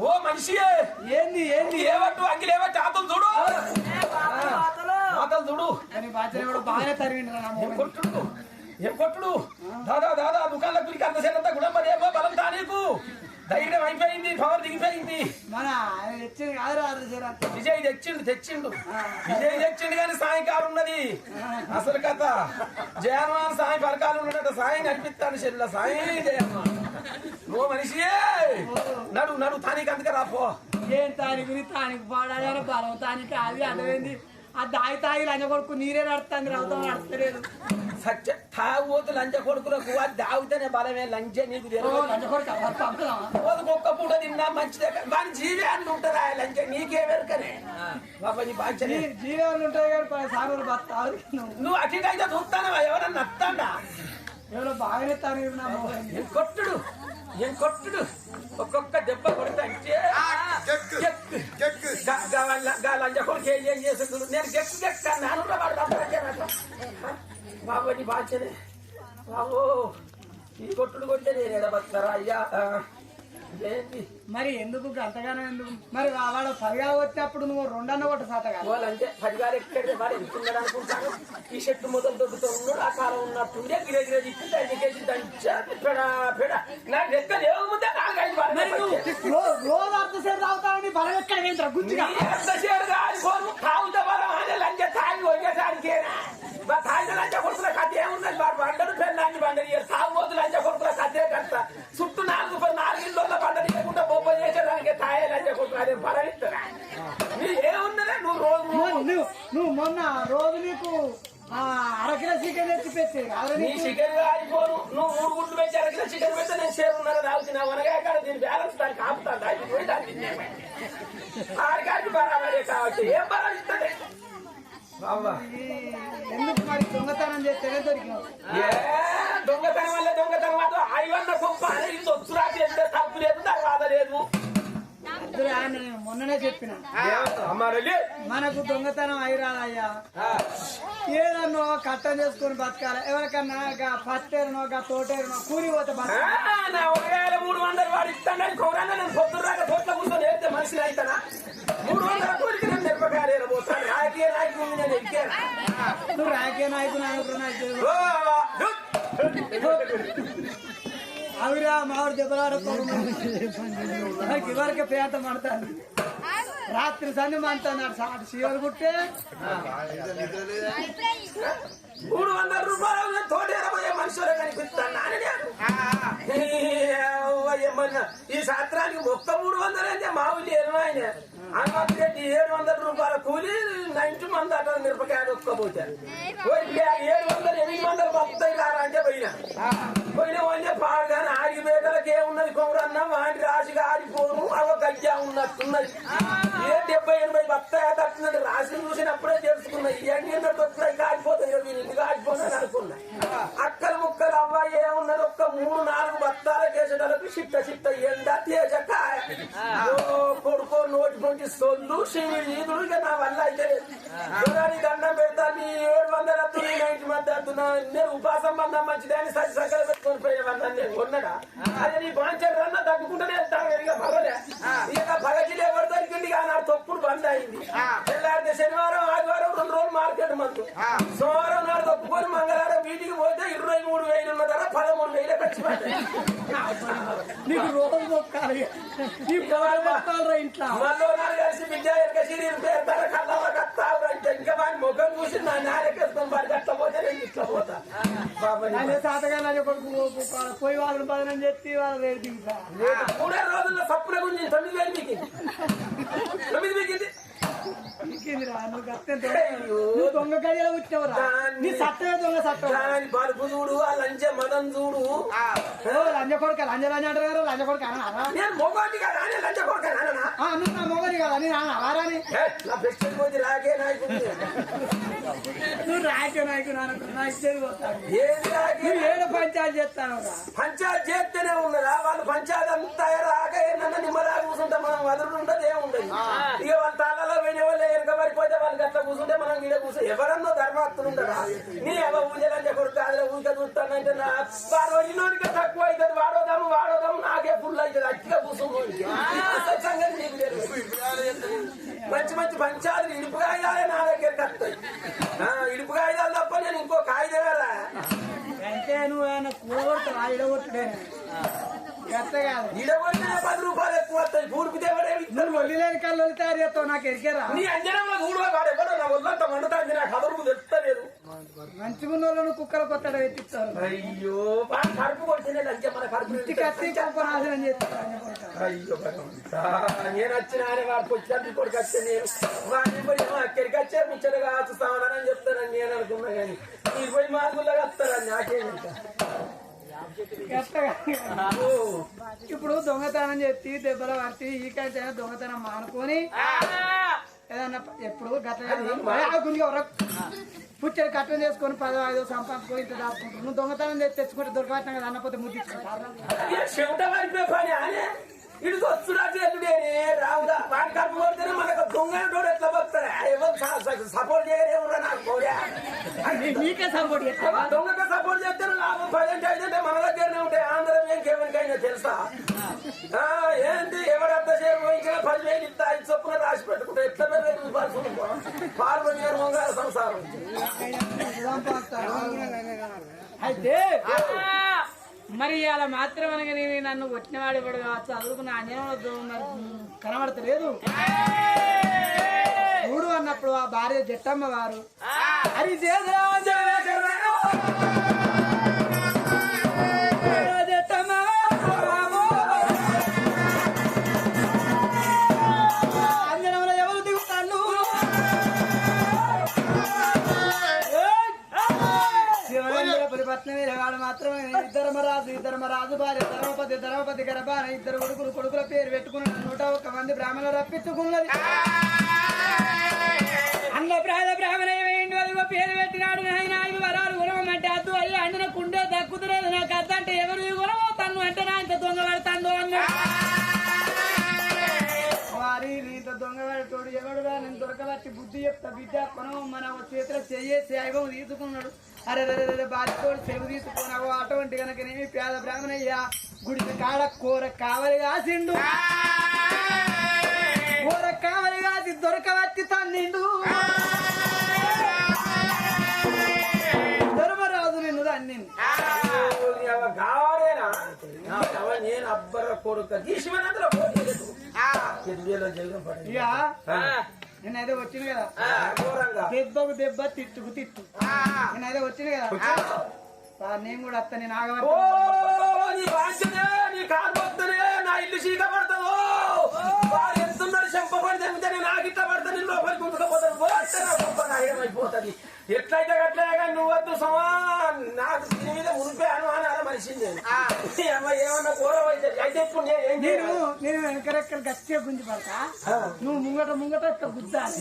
ఓ మనిషి ఏంది ఏంది? ఏవట్టు ఆతలు చూడు. ఆతలు చూడు. బాగానే నా ఏం. కొట్టుడు? ఏం కొట్టుడు? దాదా దాదా దుకాణం గురికి అంత సేనంత గుణం ఏమో బలం తానీకు ధైర్యం అయిపోయింది పవర్ దిగిపోయింది మన ఆయన తెచ్చింది కాదు రాదు జరా విజయ్ తెచ్చిండు తెచ్చిండు. విజయ్ తెచ్చిండు కానీ సాయంకాలం ఉన్నది. అసలు కథ. జయమాన్ సాయం పరకాలు ఉన్నట్టు సాయం కనిపిస్తాను చెల్ల సాయం జయమాన్. నువ్వు మనిషి నడు నడు తానికి అందుకే రాపో ఏం తానికి గురి తానికి పాడాలి బలం తానికి అది అదేంది ఆ దాయి తాగి లంజ కొడుకు నీరే నడుస్తుంది రవ్వుతాం నడతలేదు సత్య తాగుబోతు లంచ కొడుకులకు అది దాగితేనే బలమే లంచ నీకు ఒక్క పూట తిన్నా మంచిదే. కానీ వాని జీవి అని ఉంటుందా లంచ నీకే వెరకనే. బాబా నీ బాధ్యనే జీ- జీవాలు ఉంటాయి నువ్వు. అటు అయితే చూస్తానవా? ఎవరన్నా నత్తాడా? ఎవరో బాగానే తాను కొట్టుడు? ఏం కొట్టుడు? ఒక్కొక్క దెబ్బ కొడితే గెక్కు. గెక్కు. లంజ కొడుకు ఏం చేసిండు నేను గెక్కు గెక్క నాను బాబు నీ బాధ్యనే బాబు ఈ కొట్టుడు కొట్టే నేను ఎడబడతారా అయ్యా? ఏంటి మరి ఎందుకు అంతగానో ఎందుకు? మరి వాడు పదిగా వచ్చేప్పుడు నువ్వు రెండన్న కొట్టు సాతగా వాళ్ళంటే పదిగారు ఎక్కడ వాడు ఎంతున్నాడు అనుకుంటాను ఈ చెట్టు మొదలు దొరుకుతూ ఉన్నాడు ఆ కాలం ఉన్నట్టుండే గిరే గిరే ఇచ్చి దండికేసి దంచాలి పెడ పెడ. నాకు ఎక్కడ ఏముందే నాకు ఐదు మరి నువ్వు రోజు సేపు తాగుతావని బలం ఎక్కడ కాదు పోను. తాగుతా బలం అని లంచ తాగి తాగిన లంచ కొడుకుల కథ ఏమున్నది వాడు బండలు పెళ్ళాన్ని బండలు తాగుబోతు లంచ కొడుకుల కథే కట్ట చుట్టూ నాలుగు నాలుగిళ్ళ బండలు లేకుండా బొబ్బ చేసేదానికి తాగే లంచ కొడుకు అదే బలమిస్తారా నీ ఏమున్నదే నువ్వు రోజు నువ్వు మొన్న రోజు నీకు ఆ అరకిల చికెన్ ఎత్తి పెట్టి నీ చికెన్ ఆగిపోను నువ్వు మూడు గుడ్లు పెట్టి అరకిలో చికెన్ పెడితే నేను చేరున్నర తాగుతున్నా. వనగా కాడ దీని బ్యాలెన్స్ దానికి ఆపుతాను దానికి పోయి దాన్ని ఆడికాడికి బరాబరే కావచ్చు. ఏం బాబా ఎందుకు మరి దొంగతనం చేస్తేనే దొరికినావు? దొంగతనం వల్ల దొంగతనం అదో ఐవన్న గొప్ప ఇది దొచ్చురాకి ఎంత తప్పు లేదు తర్వాత లేదు. మొన్ననే చెప్పిన. మనకు దొంగతనం అయిరాదయ్యా ఏదన్నో కట్టం చేసుకొని బతకాలి? ఎవరికన్నా పత్తేరునో గా తోటేరునో కూలి పోతే ఒకవేళ మూడు వందలు వాడు ఇస్తానని కోరాన నేను పొద్దురాక తోట్ల కూర్చొని వేస్తే మనిషిని అవుతానా మూడు వందల రాజకీయ మిరపకాయలు నేను ఎక్కాను నువ్వు రాకే నాయకుడు నాయకుడు అవిరా మామిడి దెబ్బలాడుకోరు నాకు పేట మంటాను రాత్రి సన్ని మంటున్నాడు సాటి సీవలు కుట్టే మూడు వందల రూపాయలు తోటేరబోయే మనుషులు కనిపిస్తాను ఈ శాస్త్రానికి ఒక్క మూడు వందలు అంటే మా ఊళ్ళో ఏమైనా హనుమంతు ఏడు వందల రూపాయల కూలి నైన్టీ మంది అట మిరపకాయలు ఒక్కపోతే ఏడు వందలు ఎనిమిది వందలు వస్తాయి కారా అంటే పోయినా. పోయిన వాళ్ళే పాడుగానే ఆగి ఏమున్నది? కొమరన్న వాటి రాశిగా ఆడిపోను అవ గజ్జా ఉన్నట్టున్నది. ఏ డెబ్బై ఎనభై వస్తాయి తట్టున్నది? రాశి చూసినప్పుడే తెలుసుకున్నాయి ఇవన్నీ వస్తున్నాయి కాడిపోతాయి ఇక వీళ్ళు ఇంటికి అనుకున్నాయి అక్కల ముక్కలు అవ్వ ఏమున్నది? ఒక్క మూడు నాలుగు బత్తాల కేసడానికి చిట్ట చిట్ట ఎండ తేజ కాయ ఓ కొడుకో నోటి సొల్లు శివుడు నా వల్ల అయితే దండం పెడతా నీ ఏడు వందల నీ నైన్టీ మంది అద్దు నా నేను ఉపాసం బంధం మంచిదని సరి సగలు పెట్టుకొని పోయేవన్నా నేను కొన్నడా అదే నీ బాంచర్ రన్న తగ్గుకుంటూనే వెళ్తాను ఇక పగటిలో ఎవరు దొరికింది కానీ ఆ తొప్పుడు బంద్ అయింది. శనివారం ఆదివారం రెండు రోజులు మార్కెట్ మంతు సోమవారం నీకు రోజు మొక్కాలి నీ పొలం మొక్కాలరా ఇంట్లో. ముఖం చూసి నా వాడికి అట్లా పోతే నేను ఇట్లా పోతా. అదే తాతగా నా కొడుకు పోయి వాళ్ళని బదనం చెప్పి వాళ్ళు రేటు దిగుతా. మూడే రోజుల్లో సప్పున గురించి తొమ్మిది వేలు మీకింది. తొమ్మిది మీకింది. ఇంకేందిరా నువ్వు గత్తే దొంగ గడియలో వచ్చినవరా నీ సత్తమే దొంగ సత్తం బలుపు చూడు ఆ లంచె మదం చూడు. లంజ కొడుక లంజ లంజ అంటారు కదా లంజ కొడుక నేను మొగోటి కదా నేను లంచె కొడుకు నువ్వు నా మొగని కదా? నేను అలారాని నా బెస్ట్ పోతే రాకే నాయకుడు. నువ్వు రాకే నాయకు నా ఇచ్చేది నువ్వు ఏడ పంచాయతీ చేస్తాను పంచాయత్ చేస్తేనే ఉన్నదా? వాళ్ళు పంచాయతీ అంతా రాక ఏంటన్నా నిమ్మలాగా కూర్చుంటే మనం వదులు ఉండదు ఏముండదు. ఇక వాళ్ళ పోయిన వాళ్ళు వెనక పడిపోతే వాళ్ళకి అట్లా కూర్చుంటే మనం గీడ కూర్చో ఎవరన్నో ధర్మాత్తులు ఉండరా? నీ ఎవ ఊజలంటే కొడుకు కాదులే ఊరికే చూస్తానంటే నా వాడు ఇన్నోనికే తక్కువ అవుతుంది వాడోదాము వాడోదాము నాకు అట్టిగా అసలు సంగతి నీకు తెలియదు. మంచి మంచి పంచాలు ఇడుపు కాగితాలే నా దగ్గరికి వస్తాయి ఆ, ఇడుపు కాగితాలు తప్ప నేను ఇంకో కాగితం కదా అంటే నువ్వు ఆయన కూడగొడతావా ఇడగొట్టుడే గట్ట కాదు ఇడవడిన పది రూపాయలు ఎక్కువ వస్తాయి పూర్పు దేవడేమి నువ్వు ఒళ్ళిలేని కళ్ళు వదిలి తయారు చేస్తావు నాకు ఎరికేరా? నీ అంజనంలో చూడవా కాడు ఎవడో నా ఒళ్ళంతా మండుతాంది నాకు అదరుకు తెలుస్తలేదు. మంచిగా ఉన్న వాళ్ళను కుక్కలు కొత్తడ ఎత్తిస్తారు అయ్యో కడుపు కొడితేనే లంచం మన కడుపు ఇంటికి నాశనం చేస్తారు అయ్యో. నేను వచ్చిన ఆయన వాడికి వచ్చి కొడుకు వచ్చే నేను. వాడిని పోయి అక్కడికి వచ్చే ముచ్చటగా ఆచుస్తామని చెప్తానని నేను అనుకున్నా కానీ మీరు పోయి మార్కుల్లో వస్తారని నాకేమి. ఇప్పుడు దొంగతనం చేసి దెబ్బలు పట్టి ఈ కంటే దొంగతనం మానుకొని ఏదన్నా ఎప్పుడు గట్ల పుచ్చడి కట్టం చేసుకొని పదో ఐదో సంపాదించుకొని ఇంత దాచుకుంటారు నువ్వు దొంగతనం తెచ్చుకుంటే దొరకబట్టిన కదా అన్నపోతే ముద్దించుకుంటారు ఇటు వస్తున్నా చేతుడేనే రావుదా వాడి కడుపు కొడితేనే మనకు దొంగ తోడు ఎట్లా పోతారా ఎవరు సపోర్ట్ చేయలేవురా నాకు పోయా నీకే సపోర్ట్ చేస్తావా దొంగగా సపోర్ట్ చేస్తే లాభం పదింటి అయితే మన దగ్గరనే ఉంటాయి. ఆంధ్రం ఇంకెవరికైనా తెలుసా? ఆ, ఏంటి? ఎవరంతా చేరుకోయించిన పదివేలు ఇస్తా ఐదు చొప్పున రాసి పెట్టుకుంటే ఎట్లా పెరగదు పార్వతి గారు మొంగాల సంసారం అయితే మరి అలా మాత్రం అనగా నేను నన్ను కొట్టినవాడు ఇప్పుడు కావచ్చు చదువుకున్న అన్యాయం మరి కనబడతలేదు చూడు అన్నప్పుడు ఆ భార్య జట్టమ్మ వారు హరి జయరామ ధర్మపతి ఇద్దరు కొడుకులు కొడుకుల పేరు పెట్టుకున్న నూట ఒక్క మంది బ్రాహ్మణులు రప్పించుకున్నది. అన్న ప్రాణ బ్రాహ్మణ వేయండి పేరు పెట్టినాడు నాయన ఐదు వరాలు గుణమంటే అద్దు అయ్యి అండిన కుండే దక్కుతున్నది నాకు అద్దంటే ఎవరు గుణమో తను అంటే నా ఇంత దొంగ పడతాను వారి నీతో దొంగ పడతాడు ఎవడురా నేను దొరకబట్టి బుద్ధి చెప్తా బిడ్డ. కొనవు మన చేతిలో చెయ్యేసి ఐవం తీసుకున్నాడు. అరే రే రే బాధ్యతోడు చెవు తీసుకున్నావు. అటువంటి నేను పేద బ్రాహ్మణయ్య. గుడికి కాడ కూర కావలి కాసిండు. కూర కావలి కాసి దొరకబట్టి తన్నిండు. ధర్మరాజు నిన్ను తన్నిండు. నేను అబ్బర కొడుక ఇక నేనైతే వచ్చింది కదా? దెబ్బకు దెబ్బ తిట్టుకు తిట్టు. నేనైతే వచ్చింది కదా? నేను కూడా వస్తా నేను ఓ! ఆగబట్టి నీ కాలు వస్తనే నా ఇల్లు చీక పడతావు వాడు ఎంతున్నాడు చెంపబడి తెగితే నేను నాకు పడతా నేను లోపలికి ఉంచుకోపోతాను పోతే ఎట్లయితే అట్లే కానీ నువ్వు వద్దు సమా. నాకు మీద అనుమానాల నేను ఏమన్నా అయితే ఇప్పుడు నేను ఏం నేను చేయను నేను వెనకరెక్కలు గట్టిగా గుంజి పడతా. నువ్వు ముంగట ముంగట ఇట్లా గుద్దాలి.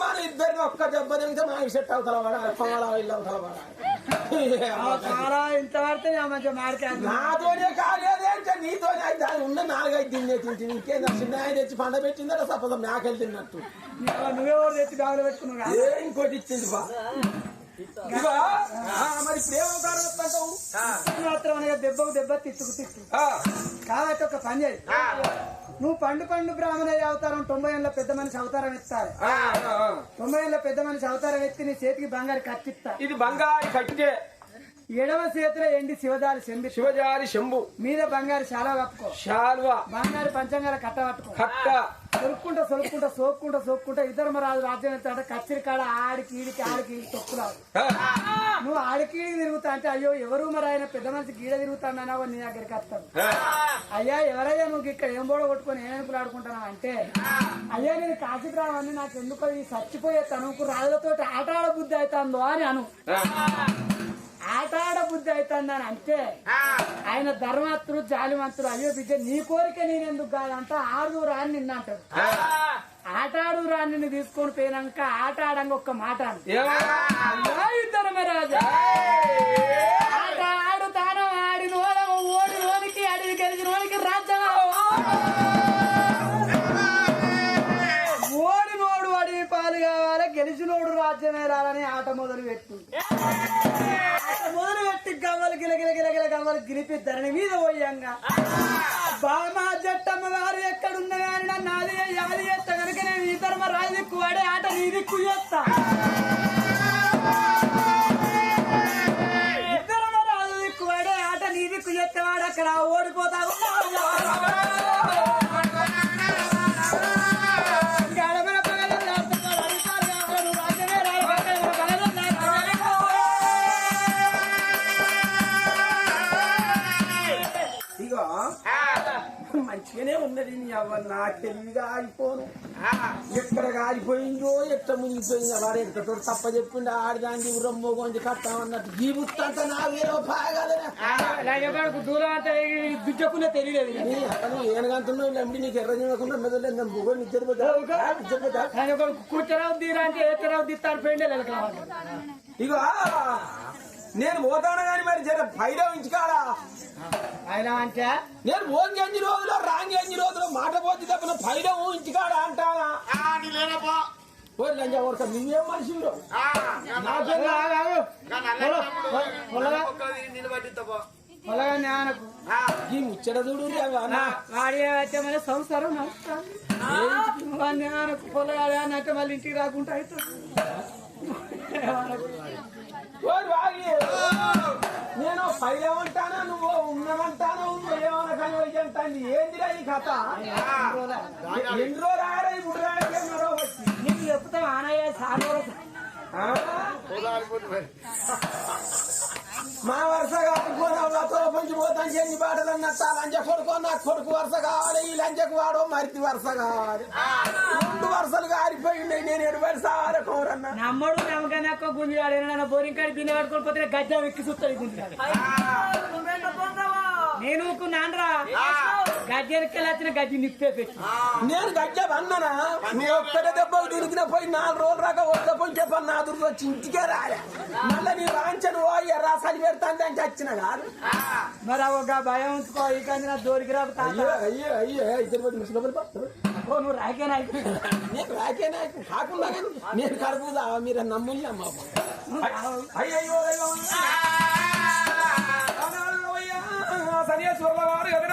మన ఇద్దరిని ఒక్క దెబ్బ తింటే సెట్ ఇల్లు ఇంత పడితే నాతోనే కాలేదు. అంటే నీతోనే అయితే అది ఉన్న నాలుగైదు తిన్నే తింటే ఇంకేం చిన్న ఆయన తెచ్చి పండ పెట్టిందా సపోజ్ మేకలు తిన్నట్టు. నువ్వే ఓడి తెచ్చి బ్యాగులు పెట్టుకున్నావు. ఏ ఇంకోటి ఇచ్చింది బా? మరి అంటావు నువ్వు మాత్రం అనగా దెబ్బకు దెబ్బ తిట్టుకు తిట్టు. కాబట్టి ఒక పని చేయి. నువ్వు పండు పండు బ్రాహ్మణయ్య అవతారం తొంభై ఏళ్ళ పెద్ద మనిషి అవతారం ఎత్తాలి. తొంభై ఏళ్ళ పెద్ద మనిషి అవతారం ఎత్తి నీ చేతికి బంగారు కత్తిస్తా ఇది బంగారు కట్టే ఎడమ చేతిలో ఎండి శివదారి చెంది శివజారి శంభు. మీద బంగారు చాలా కప్పుకో శాల్వా. బంగారు పంచంగాల కట్ట పట్టుకో కట్ట. సొలుక్కుంటా సొలుక్కుంటా సోక్కుంటా సోక్కుంటా. ఇద్దరు మరాజు రాజ్యం ఎత్తాడ కచ్చిరి కాడ ఆడికి ఈడికి ఆడికి ఈడికి తొక్కులాడు. నువ్వు ఆడికి ఈడికి తిరుగుతా అంటే అయ్యో ఎవరు మరి ఆయన పెద్ద మనిషి గీడ తిరుగుతానన్నావు నీ దగ్గరికి వస్తాడు. అయ్యా ఎవరయ్యా నువ్వు ఇక్కడ ఏం బోడ కొట్టుకొని ఏం ఆడుకుంటున్నావు అంటే అయ్యా నేను కాశీకి రావని నాకు ఎందుకో ఈ చచ్చిపోయే తనుకు రాళ్ళతో ఆట ఆడ బుద్ధి అవుతుందో అని అను. ఆట ఆడ బుద్ధి అవుతుంది అని అంటే ఆయన ధర్మాత్రుడు జాలిమంతుడు అయ్యో బిడ్డ నీ కోరిక నేనెందుకు కాదంట ఆడు రా అని నిన్న అంటాడు ఆట ఆడు రా నిన్ను తీసుకొని పోయినాక ఆట ఆడంగా ఒక్క మాట అను. అయ్యా రాజ్యం మొదలు పెట్టి గవ్వలు గిల గిల గిల గిల గవ్వలు గిలిపి ధరణి మీద పోయంగా. బామా జట్టమ్మ వారు ఎక్కడున్న కానీ నన్ను యాది చేస్తా కనుక నేను ఈ ధర్మ రాజు వాడే ఆట నీ దిక్కు చేస్తా. రాజు దిక్కు వాడే ఆట నీ దిక్కు చేస్తే వాడు అక్కడ ఓడిపోతా నీ తెలివిగా ఆగిపోను ఎక్కడ ఆగిపోయిందో ఎక్కడ మునిగిపోయిందో వాడు ఎక్కడతో తప్ప చెప్పిండు ఆడదానికి రొమ్మ కొంచెం కట్టామన్నట్టు జీబుత్తంత నా వేరే దూరం అంటే దుడ్డకునే తెలియలేదు. ఏనగంటున్నావు లేండి నీకు ఎర్ర చేయకుండా నిద్రపోతా నిద్రపోతా రాజగాడు కూర్చోరావు తీరా అంటే ఎక్కరావు తీస్తారు పెండే ఇగో నేను పోతాను కానీ మరి జర పైలో ఉంచుకాడా ఆయన అంటే? నేను ఓన్ గంజి రోజులో రాంగి గంజి రోజులో మాట పోతే ఉంచుకాడా అంటావా? ఓ లంజా ఊరక నువ్వేం మనిషి ఈ ముచ్చట చూడు సంసారం నడుస్తాను జ్ఞానకు పొలగాలి అని అంటే మళ్ళీ ఇంటికి రాకుండా అవుతుంది. నేను పైలేమంటానా నువ్వు ఉన్నమంటానా నువ్వు ఏమన్నా కానీ అంటాను ఏందిరా ఈ కథ? ఎన్ని ఆరా ఇప్పుడు వచ్చి? నీకు చెప్తాం ఆనయ్య సార్? మా వరుస కాకపోతే పంచి పోతాను చెంది బాటలు అన్నట్టు కొడుకు నా కొడుకు వరుస కావాలి ఈ లంచకు వాడో మరిది వరుస కావాలి రెండు వరుసలు కారిపోయింది నేను ఎడు వరుస ఆరకోరన్నా నమ్మడు నమ్మకనక్క గుంజాడు నన్ను బోరింగ్ కాడి బిన్నె కట్టుకొని పోతే గజ్జ ఎక్కి చూస్తాడు గుంజాడు నేను నాన్నరా. గజ్జ ఎక్కి వచ్చిన గజ్జి నిప్పే పెట్టి. నేను గజ్జ అన్నానా? నువ్వు ఒక్కటే దెబ్బ తిరిగిన పోయి నాలుగు రోజులు రాక వద్ద పోయి చెప్పాను నా దుర్గు వచ్చి ఇంటికే రాలే. మళ్ళీ నీ ఎర్రా చలి పెడతాను అని చచ్చిన కాదు. మరి ఒక భయం ఉంచుకో ఈ కానీ నా దోరికి రాకు తాత. అయ్యో అయ్యో అయ్యో ఇద్దరు పడి ముసలి ఓ నువ్వు రాకేనా నేను రాకే నాకు కాకుండా కానీ నేను కడుపుదా మీరు నమ్ముల్ని అమ్మ అయ్యో கன்னியாகுமரியில் வரலாறு